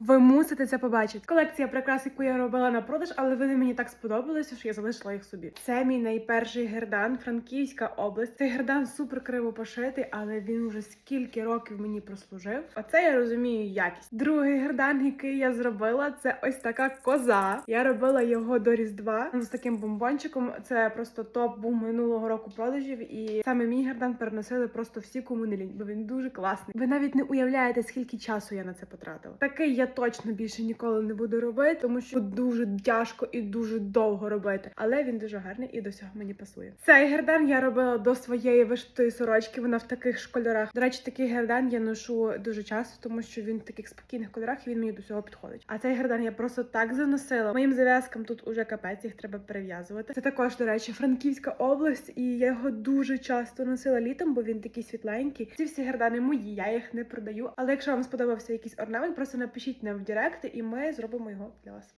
Ви мусите це побачити. Колекція прикрас, яку я робила на продаж, але вони мені так сподобалися, що я залишила їх собі. Це мій найперший гердан, Франківська область. Цей гердан супер криво пошитий, але він уже скільки років мені прослужив. Оце я розумію якість. Другий гердан, який я зробила, це ось така коза. Я робила його до Різдва з таким бомбончиком. Це просто топ був минулого року продажів, і саме мій гердан переносили просто всі кому бо він дуже класний. Ви навіть не уявляєте, скільки часу я на це потратила. Такий я точно більше ніколи не буду робити, тому що дуже тяжко і дуже довго робити. Але він дуже гарний і до всього мені пасує. Цей гердан я робила до своєї вишитої сорочки. Вона в таких ж кольорах. До речі, такий гердан я ношу дуже часто, тому що він в таких спокійних кольорах і він мені до всього підходить. А цей гердан я просто так заносила. Моїм зав'язкам тут уже капець, їх треба перев'язувати. Це також, до речі, Франківська область, і я його дуже часто носила літом, бо він такий світленький. Ці всі гердани мої, я їх не продаю. Але якщо вам сподобався якийсь орнамент, просто напишіть нам в директ, і ми зробимо його для вас.